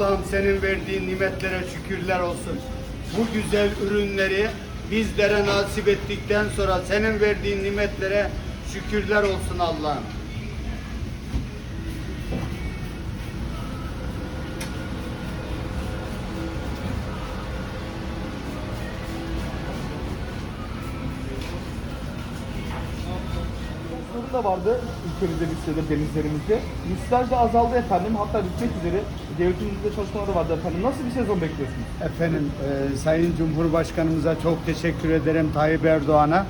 Allah'ım senin verdiğin nimetlere şükürler olsun. Bu güzel ürünleri bizlere nasip ettikten sonra senin verdiğin nimetlere şükürler olsun Allah'ım. Da vardı ülkemizde bir süredir denizlerimizde. Misler de azaldı efendim. Hatta bitmek üzere devletimizde çalışmaları vardı efendim. Nasıl bir sezon bekliyorsunuz? Efendim e, Sayın Cumhurbaşkanımıza çok teşekkür ederim Tayyip Erdoğan'a.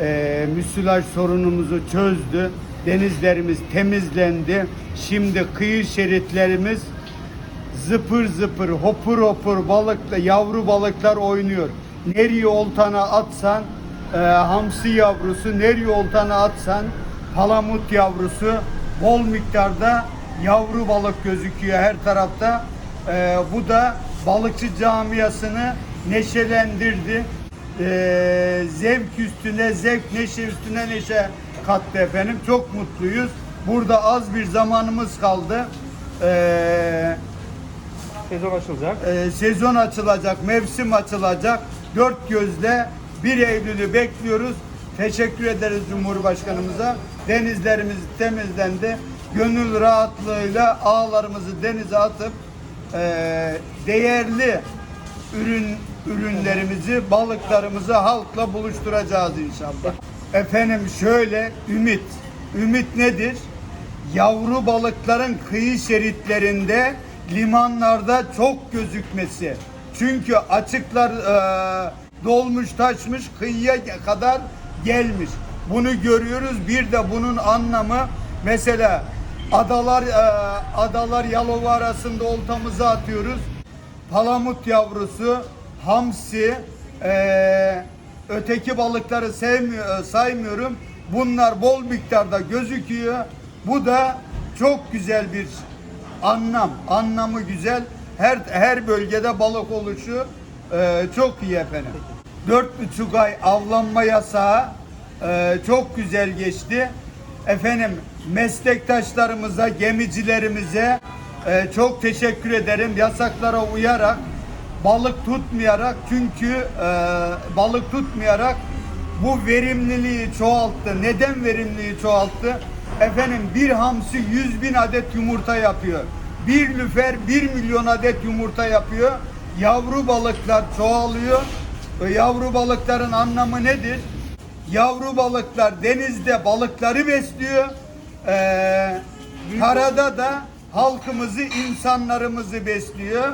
E, müsilaj sorunumuzu çözdü. Denizlerimiz temizlendi. Şimdi kıyı şeritlerimiz zıpır zıpır, hopur hopur balıkla yavru balıklar oynuyor. Nereye oltana atsan e, hamsi yavrusu, nereye oltana atsan palamut yavrusu bol miktarda yavru balık gözüküyor her tarafta. E, bu da balıkçı camiasını neşelendirdi. E, zevk üstüne zevk, neşe üstüne neşe kattı efendim. Çok mutluyuz. Burada az bir zamanımız kaldı. Eee Sezon açılacak. ee, sezon açılacak, mevsim açılacak. Dört gözle 1 Eylül'ü bekliyoruz. Teşekkür ederiz Cumhurbaşkanımıza. Denizlerimiz temizlendi. Gönül rahatlığıyla ağlarımızı denize atıp e, değerli ürün ürünlerimizi, balıklarımızı halkla buluşturacağız inşallah. Efendim şöyle ümit. Ümit nedir? Yavru balıkların kıyı şeritlerinde limanlarda çok gözükmesi. Çünkü açıklar e, dolmuş taşmış kıyıya kadar gelmiş. Bunu görüyoruz. Bir de bunun anlamı mesela adalar e, adalar Yalova arasında oltamızı atıyoruz. Palamut yavrusu, hamsi, e, öteki balıkları sevmiyor, saymıyorum. Bunlar bol miktarda gözüküyor. Bu da çok güzel bir anlam. Anlamı güzel. Her her bölgede balık oluşu e, çok iyi efendim. Dört buçuk ay avlanma yasağı e, çok güzel geçti. Efendim meslektaşlarımıza, gemicilerimize e, çok teşekkür ederim. Yasaklara uyarak, balık tutmayarak çünkü e, balık tutmayarak bu verimliliği çoğalttı. Neden verimliliği çoğalttı? Efendim bir hamsi 100 bin adet yumurta yapıyor. Bir lüfer 1 milyon adet yumurta yapıyor. Yavru balıklar çoğalıyor. Yavru balıkların anlamı nedir? Yavru balıklar denizde balıkları besliyor. Ee, karada da halkımızı, insanlarımızı besliyor.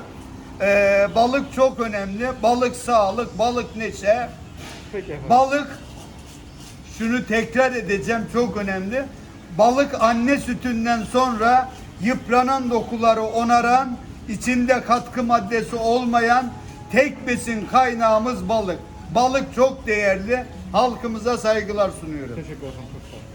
Ee, balık çok önemli. Balık sağlık, balık neşe. Peki. Balık şunu tekrar edeceğim çok önemli. Balık anne sütünden sonra yıpranan dokuları onaran, içinde katkı maddesi olmayan tek besin kaynağımız balık. Balık çok değerli. Halkımıza saygılar sunuyorum. Teşekkür ederim. Çok sağ olun.